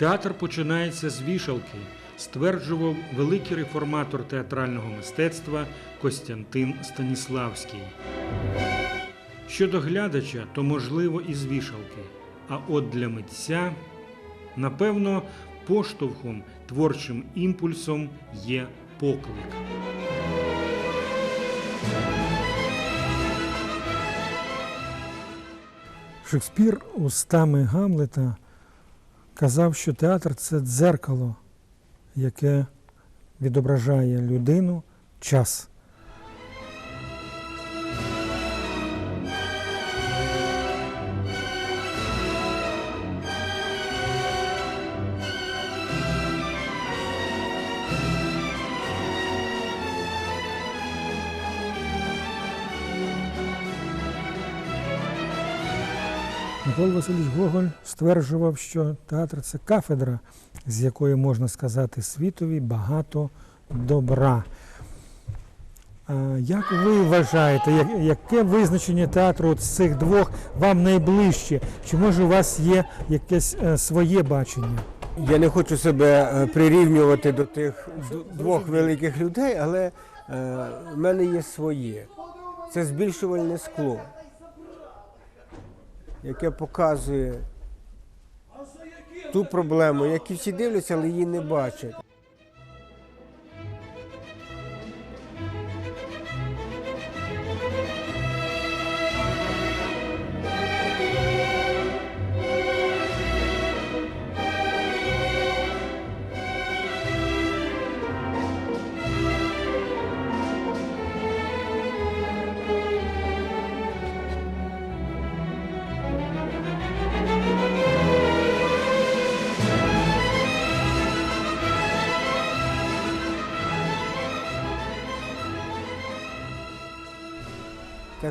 Театр починається з вішалки, стверджував великий реформатор театрального мистецтва Костянтин Станіславський. Щодо глядача, то можливо і з вішалки. А от для митця, напевно, поштовхом, творчим імпульсом є поклик. Шекспір устами Гамлета казав, що театр це дзеркало, яке відображає людину час. Микола Васильович Гоголь стверджував, що театр це кафедра, з якої можна сказати світові багато добра. Як ви вважаєте, яке визначення театру з цих двох вам найближче? Чи може у вас є якесь е, своє бачення? Я не хочу себе е, прирівнювати до тих двох великих людей, але е, в мене є своє. Це збільшувальне скло, яке показує ту проблему, яку всі дивляться, але її не бачать.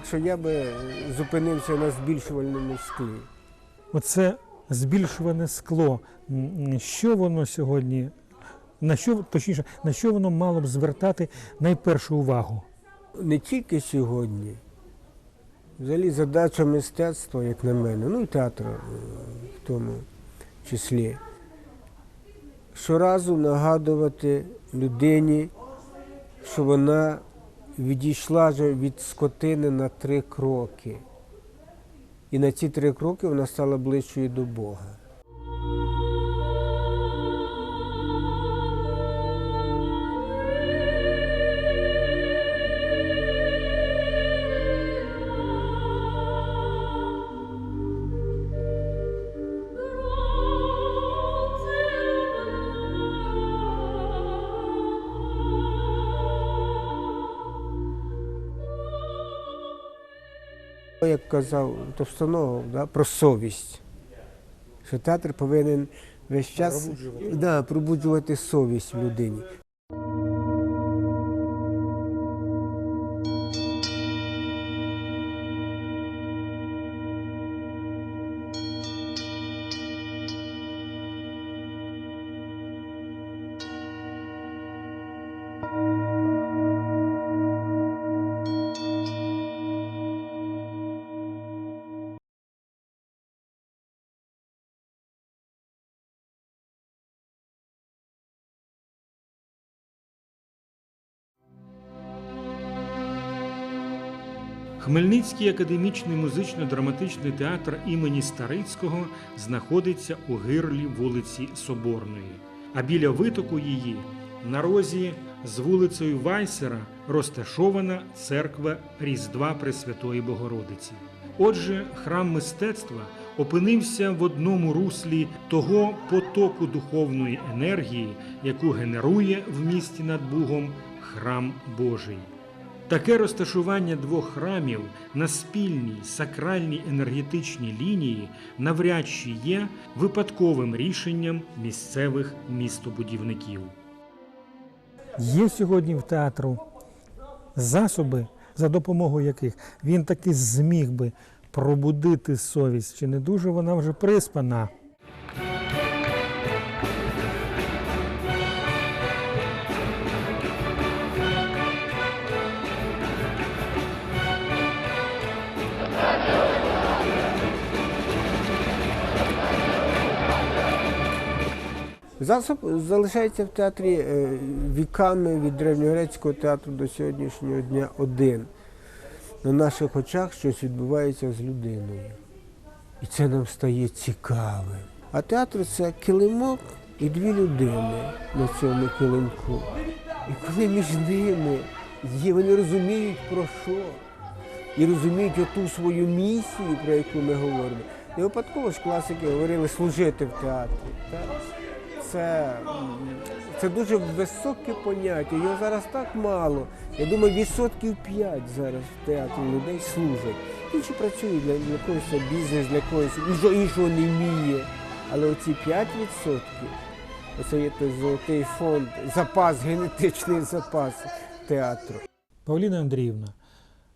Що я би зупинився на збільшувальному склі. Оце збільшуване скло. Що воно сьогодні, на що точніше, на що воно мало б звертати найпершу увагу? не тільки сьогодні. Взагалі задача мистецтва, як на мене, ну і театру е, в тому числі, щоразу нагадувати людині, що вона відійшла вже від скотини на три кроки. І на ці три кроки вона стала ближчою до Бога. Як казав Товстоногов, да, про совість, що театр повинен весь час Пробуджувати. да, пробуджувати совість в людині. Хмельницький академічний музично-драматичний театр імені Старицького знаходиться у гирлі вулиці Соборної, а біля витоку її на розі з вулицею Вайсера розташована церква Різдва Пресвятої Богородиці. Отже, храм мистецтва опинився в одному руслі того потоку духовної енергії, яку генерує в місті над Бугом храм Божий. Таке розташування двох храмів на спільній сакральній енергетичній лінії навряд чи є випадковим рішенням місцевих містобудівників. Є сьогодні в театру засоби, за допомогою яких він таки зміг би пробудити совість, чи не дуже вона вже приспана. Засоб залишається в театрі е, віками від древньогрецького театру до сьогоднішнього дня один. На наших очах щось відбувається з людиною. І це нам стає цікавим. А театр це килимок і дві людини на цьому килимку. І коли між ними є, вони розуміють про що. І розуміють оту свою місію, про яку ми говоримо. Не випадково ж класики говорили служити в театрі. Так? Це, це дуже високе поняття. Його зараз так мало. Я думаю, відсотків 5 зараз в театрі людей служать. Інші працюють для, для когось бізнес, для когось нічого іншого не вміє. Але оці 5 відсотків, оце є той золотий фонд, запас, генетичний запас театру. Павліна Андріївна,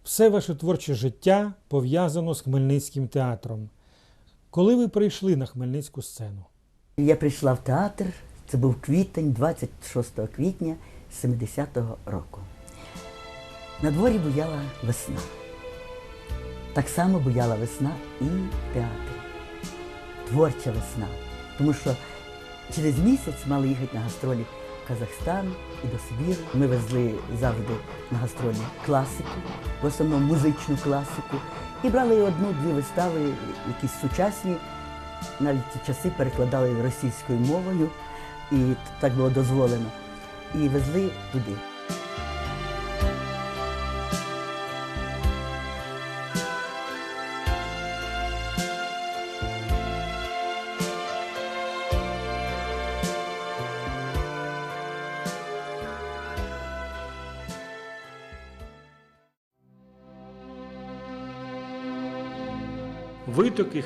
все ваше творче життя пов'язано з Хмельницьким театром. Коли ви прийшли на Хмельницьку сцену? Я прийшла в театр, це був квітень, 26 квітня 70-го року. На дворі буяла весна. Так само буяла весна і в театрі. Творча весна. Тому що через місяць мали їхати на гастролі в Казахстан і до Сибіру. Ми везли завжди на гастролі класику, в основному музичну класику. І брали одну-дві вистави, якісь сучасні, навіть ті часи перекладали російською мовою, і так було дозволено. І везли туди.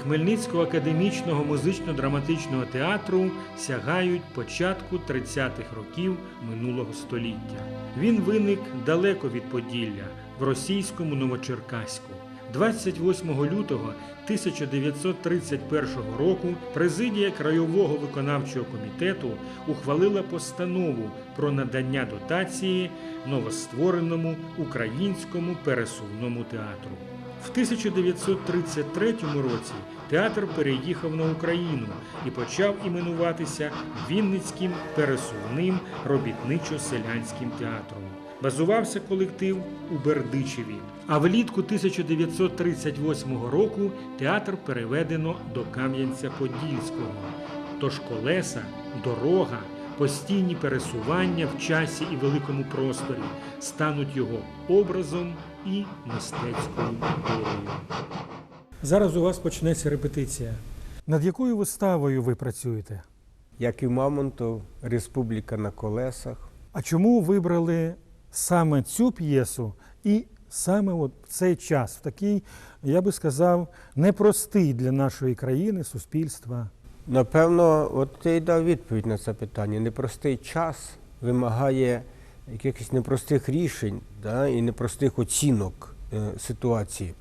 Хмельницького академічного музично-драматичного театру сягають початку 30-х років минулого століття. Він виник далеко від Поділля в російському Новочеркаську. 28 лютого 1931 року президія Краєвого виконавчого комітету ухвалила постанову про надання дотації новоствореному українському пересувному театру. В 1933 році театр переїхав на Україну і почав іменуватися Вінницьким пересувним робітничо-селянським театром. Базувався колектив у Бердичеві. А влітку 1938 року театр переведено до Кам'янця-Подільського. Тож колеса, дорога, постійні пересування в часі і великому просторі стануть його образом і мистецькою долею. Зараз у вас почнеться репетиція. Над якою виставою ви працюєте? Як і Мамонтов, Республіка на колесах. А чому вибрали саме цю п'єсу і саме от в цей час, в такий, я би сказав, непростий для нашої країни, суспільства? Напевно, от ти й дав відповідь на це питання. Непростий час вимагає якихось непростих рішень да, і непростих оцінок е, ситуації.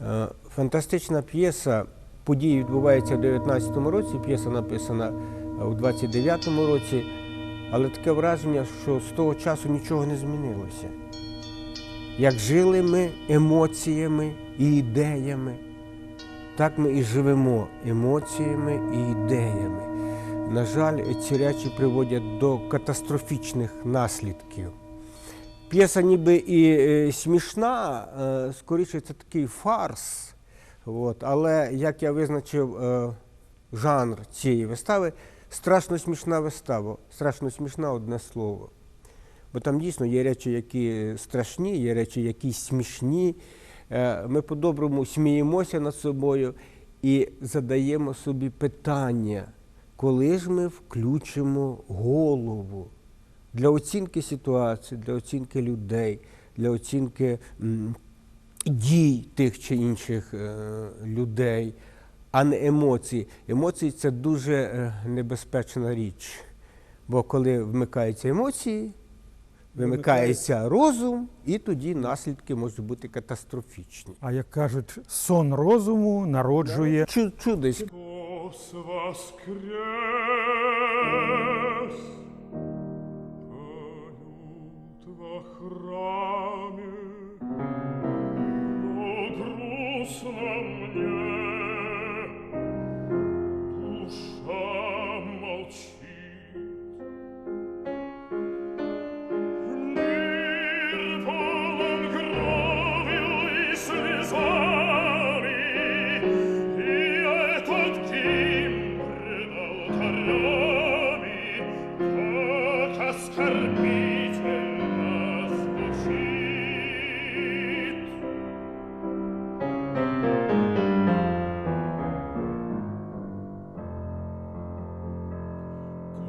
Е, фантастична п'єса. Події відбуваються в 19-му році, п'єса написана е, у 29-му році, але таке враження, що з того часу нічого не змінилося. Як жили ми емоціями і ідеями, так ми і живемо емоціями і ідеями. На жаль, ці речі приводять до катастрофічних наслідків. П'єса ніби і е, смішна, е, скоріше це такий фарс. От. Але як я визначив е, жанр цієї вистави, страшно смішна вистава. Страшно смішна одне слово. Бо там дійсно є речі, які страшні, є речі, які смішні. Ми по-доброму сміємося над собою і задаємо собі питання, коли ж ми включимо голову для оцінки ситуації, для оцінки людей, для оцінки дій тих чи інших е, людей, а не емоції. Емоції це дуже е, небезпечна річ. Бо коли вмикаються емоції, вимикається розум, і тоді наслідки можуть бути катастрофічні. А як кажуть, сон розуму народжує Чу- Чудись. Христос воскрес! Поют во храме, но грустно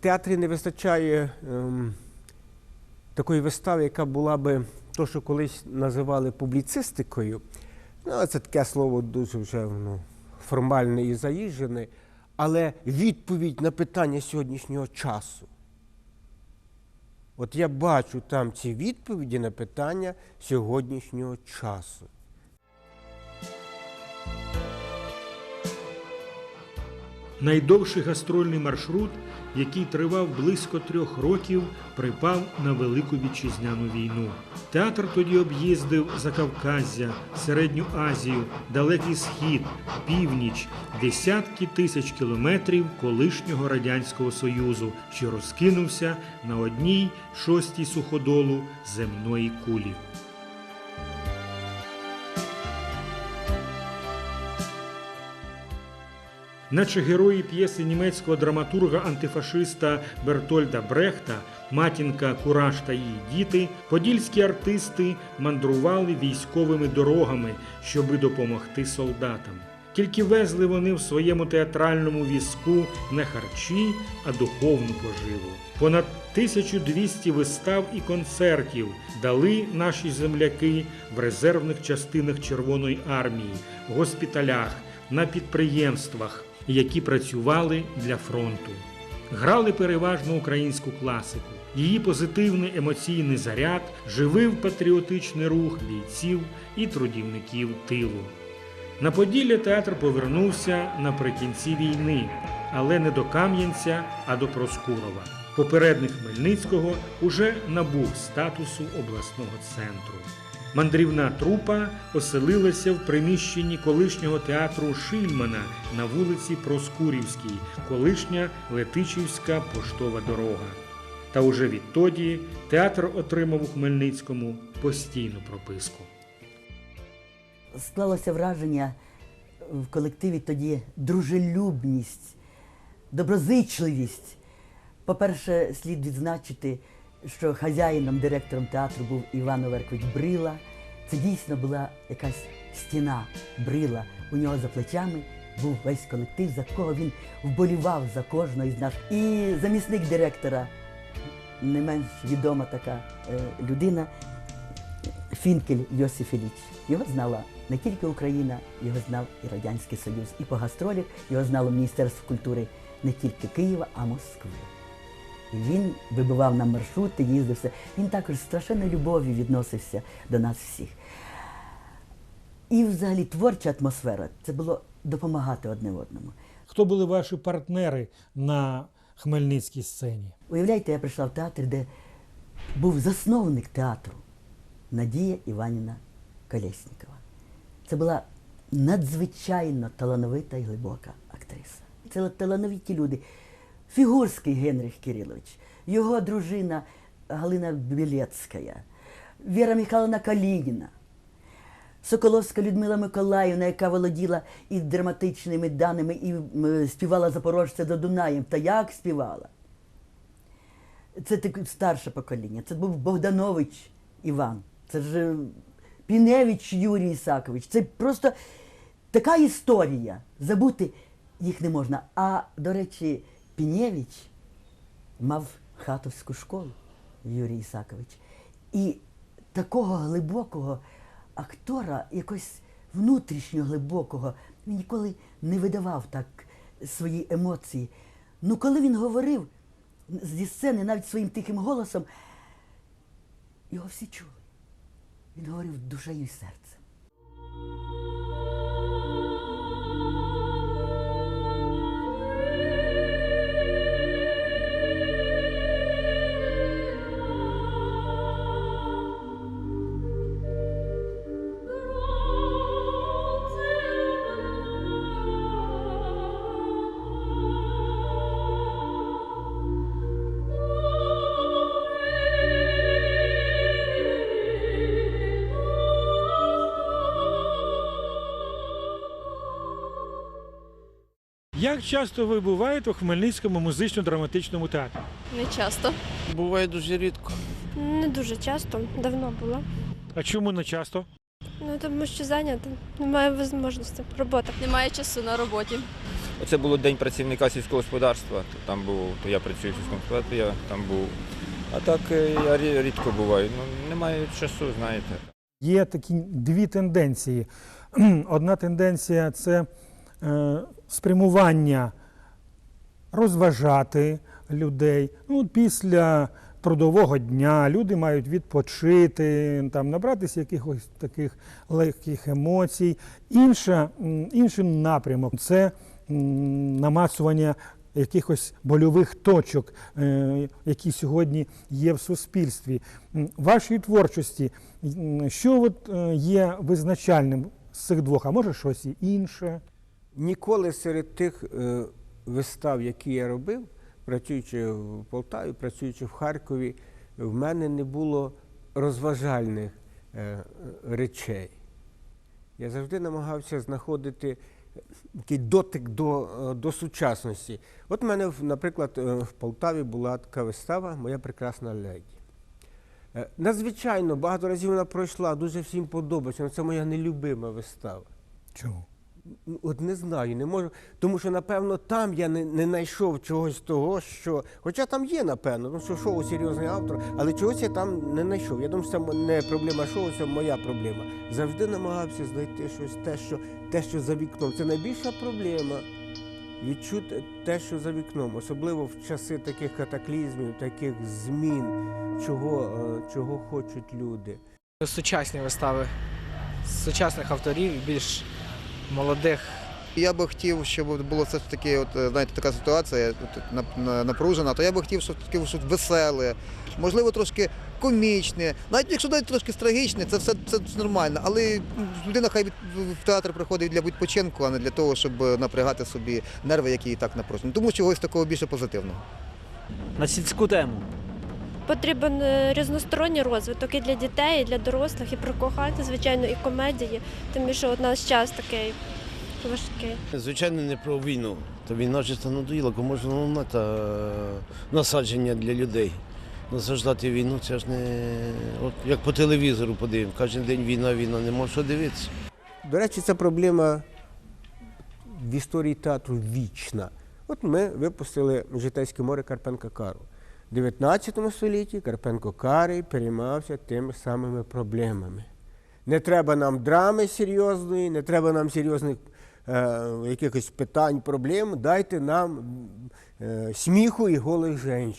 театрі не вистачає ем, такої вистави, яка була би то, що колись називали публіцистикою. Ну, це таке слово дуже вже ну, формальне і заїжджене, але відповідь на питання сьогоднішнього часу. От я бачу там ці відповіді на питання сьогоднішнього часу. Найдовший гастрольний маршрут, який тривав близько трьох років, припав на Велику Вітчизняну війну. Театр тоді об'їздив Закавказя, Середню Азію, Далекий Схід, Північ, десятки тисяч кілометрів колишнього Радянського Союзу, що розкинувся на одній шостій суходолу земної кулі. Наче герої п'єси німецького драматурга-антифашиста Бертольда Брехта, матінка Кураж та її діти, подільські артисти мандрували військовими дорогами, щоби допомогти солдатам. Тільки везли вони в своєму театральному візку не харчі, а духовну поживу. Понад 1200 вистав і концертів дали наші земляки в резервних частинах Червоної армії, госпіталях, на підприємствах, які працювали для фронту. Грали переважно українську класику. Її позитивний емоційний заряд живив патріотичний рух бійців і трудівників тилу. На Поділля театр повернувся наприкінці війни, але не до Кам'янця, а до Проскурова. Попередник Хмельницького уже набув статусу обласного центру. Мандрівна трупа оселилася в приміщенні колишнього театру Шильмана на вулиці Проскурівській, колишня Летичівська поштова дорога. Та уже відтоді театр отримав у Хмельницькому постійну прописку. склалося враження в колективі тоді дружелюбність, доброзичливість. По-перше, слід відзначити, що хазяїном, директором театру був Іван Оверкович Брила. Це дійсно була якась стіна брила. У нього за плечами був весь колектив, за кого він вболівав за кожного із нас. І замісник директора, не менш відома така е, людина, Фінкель Йосиф Іліч. Його знала не тільки Україна, його знав і Радянський Союз. І по гастролях його знало Міністерство культури не тільки Києва, а Москви. І він вибивав нам маршрути, їздив все. Він також з страшенною любов'ю відносився до нас всіх. І взагалі творча атмосфера це було допомагати одне одному. Хто були ваші партнери на хмельницькій сцені? Уявляєте, я прийшла в театр, де був засновник театру Надія Іванівна Колєснікова. Це була надзвичайно талановита і глибока актриса. Це талановиті люди. Фігурський Генрих Кирилович, його дружина Галина Білецька, Віра Михайловна Калініна, Соколовська Людмила Миколаївна, яка володіла і драматичними даними, і співала Запорожця до Дунаєм. Та як співала? Це старше покоління. Це був Богданович Іван. Це ж е, Піневич Юрій Ісакович. Це просто така історія. Забути їх не можна. А, до речі, Пінєвич мав хатовську школу Юрій Ісакович. І такого глибокого актора, якось внутрішньо глибокого, він ніколи не видавав так свої емоції. Ну, коли він говорив зі сцени навіть своїм тихим голосом, Його всі чули. Він говорив душею і серцем. Як часто ви буваєте у Хмельницькому музично-драматичному театрі? Не часто. Буває дуже рідко. Не дуже часто, давно було. А чому не часто? Ну тому що зайнята, немає можливості. Робота. Немає часу на роботі. Оце було день працівника сільського господарства. Там був, то я працюю в сільському господарстві, я там був. А так е, я рідко буваю. Ну, немає часу, знаєте. Є такі дві тенденції. Одна тенденція це е, спрямування розважати людей. Ну, після трудового дня люди мають відпочити, там, набратися якихось таких легких емоцій. Інша, інший напрямок це м, намацування якихось больових точок, е, які сьогодні є в суспільстві. Вашій творчості, що от, е, є визначальним з цих двох, а може щось і інше? Ніколи серед тих е, вистав, які я робив, працюючи в Полтаві, працюючи в Харкові, в мене не було розважальних е, речей. Я завжди намагався знаходити такий дотик до, е, до сучасності. От в мене, наприклад, е, в Полтаві була така вистава Моя прекрасна леді. Е, Надзвичайно багато разів вона пройшла, дуже всім подобається. але Це моя нелюбима вистава. Чому? От не знаю, не можу. Тому що, напевно, там я не, не знайшов чогось того, що. Хоча там є, напевно, ну що шоу серйозний автор, але чогось я там не знайшов. Я думаю, що це не проблема шоу, це моя проблема. Завжди намагався знайти щось, те, що, те, що за вікном. Це найбільша проблема. Відчути те, що за вікном, особливо в часи таких катаклізмів, таких змін, чого, е, чого хочуть люди. сучасні вистави сучасних авторів, більш молодих. Я би хотів, щоб було все ж таки, от е, знаєте, така ситуація от, нап- на- напружена, то я би хотів, щоб таке щось веселе, можливо, трошки комічне, навіть якщо навіть трошки трагічне, це все це нормально. Але людина хай в театр приходить для відпочинку, а не для того, щоб е, напрягати собі нерви, які і так напружені. Тому чогось такого більше позитивного. на сільську тему. Потрібен е, різносторонній розвиток і для дітей, і для дорослих, і про кохання, звичайно, і комедії. Тим що от наш час такий важкий. Звичайно, не про війну. То війна вже надоїла, кому ж вона та насадження для людей. Насаждати війну це ж не от як по телевізору подивимо. Кожен день війна, війна, не можеш що дивитися. До речі, ця проблема в історії театру вічна. От ми випустили Житейське море Карпенка Кару. В 19 столітті Карпенко Карий переймався тими самими проблемами. Не треба нам драми серйозної, не треба нам серйозних е, якихось питань, проблем. Дайте нам е, сміху і голих жінок,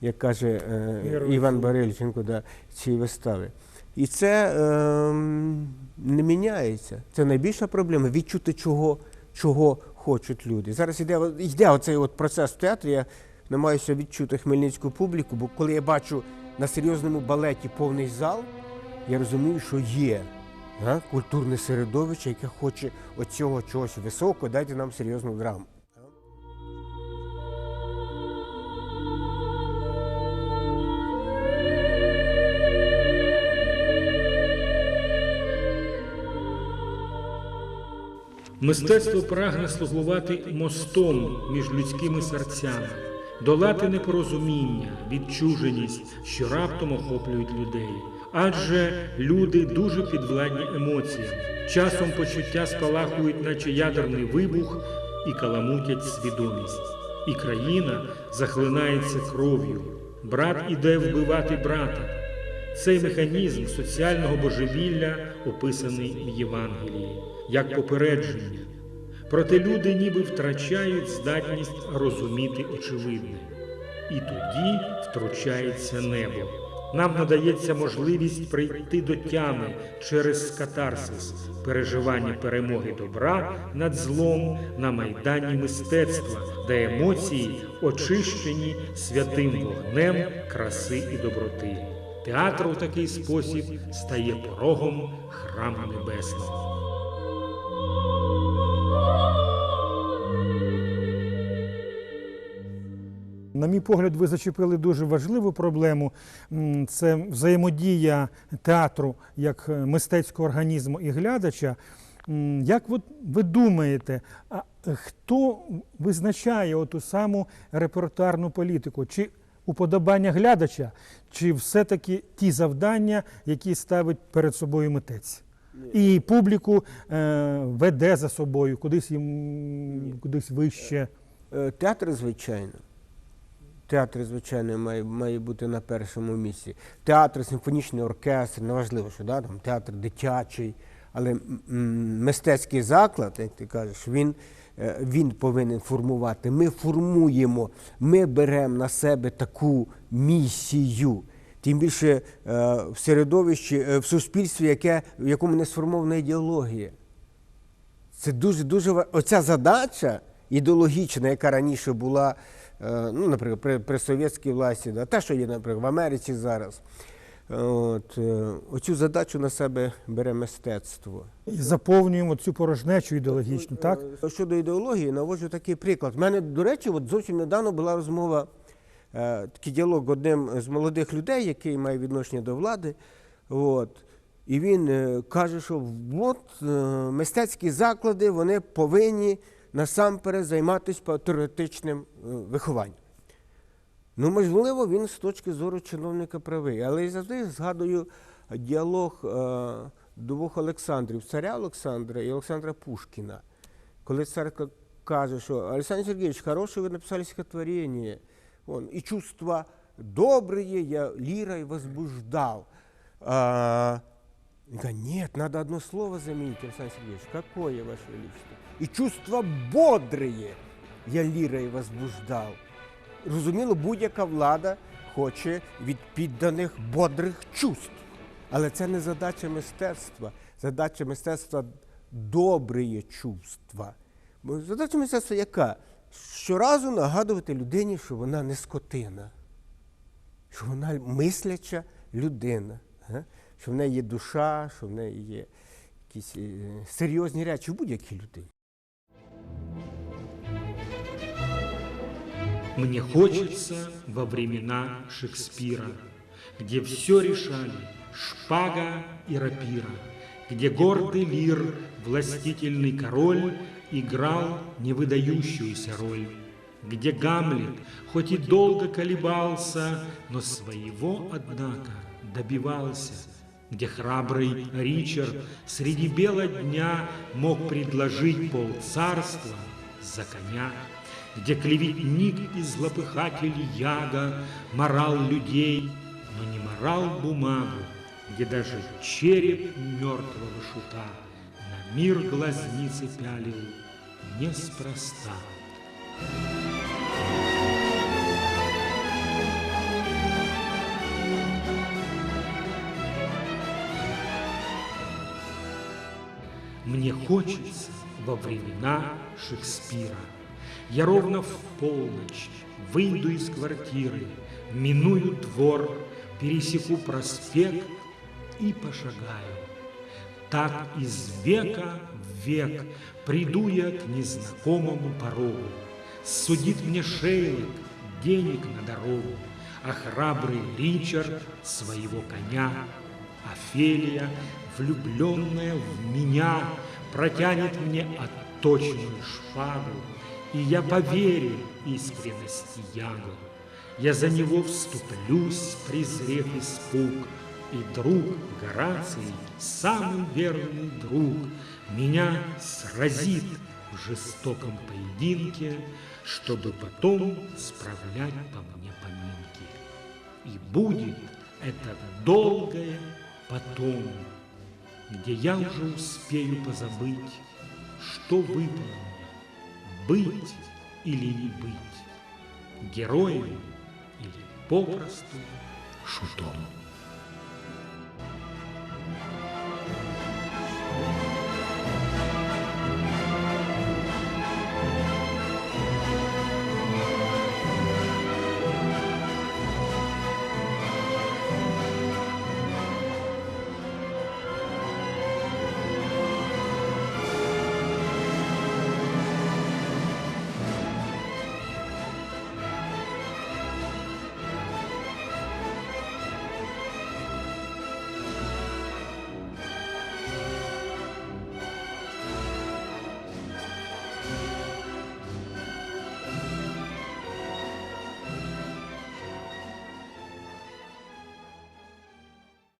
як каже е, Іван Барильченко да, ці вистави. І це е, не міняється. Це найбільша проблема відчути, чого, чого хочуть люди. Зараз йде, йде оцей от процес в театрі. Я намагаюся відчути хмельницьку публіку, бо коли я бачу на серйозному балеті повний зал, я розумію, що є да, культурне середовище, яке хоче оцього чогось високого, дайте нам серйозну драму. Мистецтво прагне слугувати мостом між людськими серцями, долати непорозуміння, відчуженість, що раптом охоплюють людей. Адже люди дуже підвладні емоціям. Часом почуття спалахують, наче ядерний вибух, і каламутять свідомість. І країна захлинається кров'ю. Брат іде вбивати брата. Цей механізм соціального божевілля описаний в Євангелії як попередження. Проте люди ніби втрачають здатність розуміти очевидне. І тоді втручається небо, Нам надається можливість прийти до тями через катарсис, переживання перемоги добра над злом на майдані мистецтва, де емоції очищені святим вогнем краси і доброти. Театр у такий спосіб стає порогом храму небесного. На мій погляд, ви зачепили дуже важливу проблему. Це взаємодія театру як е, мистецького організму і глядача. Як от ви думаєте, а хто визначає оту саму репертуарну політику? Чи уподобання глядача, чи все-таки ті завдання, які ставить перед собою митець? І публіку е, веде за собою, кудись їм кудись вище. Е, Театр, звичайно. Театр, звичайно, має, має бути на першому місці. Театр, симфонічний оркестр, неважливо, що да, там, театр дитячий, але мистецький заклад, як ти кажеш, він, е, він повинен формувати. Ми формуємо, ми беремо на себе таку місію. Тим більше е, в середовищі, е, в суспільстві, яке, в якому не сформована ідеологія. Це дуже дуже оця задача ідеологічна, яка раніше була, ну, наприклад, при, при совєтській власті, да, те, що є, наприклад, в Америці зараз. От, е, оцю задачу на себе бере мистецтво. І заповнюємо цю порожнечу ідеологічну, так? Е, Щодо ідеології, наводжу такий приклад. У мене, до речі, от зовсім недавно була розмова, е, такий діалог одним з молодих людей, який має відношення до влади. От. І він е, каже, що от е, мистецькі заклади вони повинні насамперед займатися патріотичним е, вихованням. Ну, можливо, він з точки зору чиновника правий, але я завжди згадую діалог е, двох Олександрів, царя Олександра і Олександра Пушкіна. Коли цар каже, що Олександр Сергеевич, хороше ви написали стихотворение, он, и чувства добрые я лирой возбуждал. А, говорит, нет, надо одно слово заменить, Александр Сергеевич. Какое, Ваше Величество? И чувства бодрые я лирой возбуждал. Розуміло, будь-яка влада хоче від підданих бодрих чувств. Але це не задача мистецтва. Задача мистецтва добрі чувства. Бо задача мистецтва яка? Щоразу нагадувати людині, що вона не скотина, що вона мисляча людина, що в неї є душа, що в неї є якісь е, серйозні речі в будь-якій людині. Мне хочется во времена Шекспира, где все решали шпага и рапира, где гордый лир, властительный король, играл невыдающуюся роль, где Гамлет, хоть и долго колебался, но своего, однако, добивался, где храбрый Ричард среди бела дня мог предложить полцарства за коня, где клеветник и злопыхатель Яга морал людей, но не морал бумагу, где даже череп мертвого шута на мир глазницы пялил неспроста. Мне хочется во времена Шекспира. Я ровно в полночь выйду из квартиры, миную двор, пересеку проспект и пошагаю. Так из века в век приду я к незнакомому порогу. Судит мне Шейлок денег на дорогу, а храбрый Ричард своего коня. Офелия, влюбленная в меня, протянет мне отточенную шпагу, и я поверю искренности Ягу. Я за него вступлюсь, презрев испуг, и друг Гораций, самый верный друг, меня сразит в жестоком поединке, чтобы потом справлять по мне поминки. И будет это долгое потом, где я уже успею позабыть, что выпало быть или не быть, героем или попросту шутом.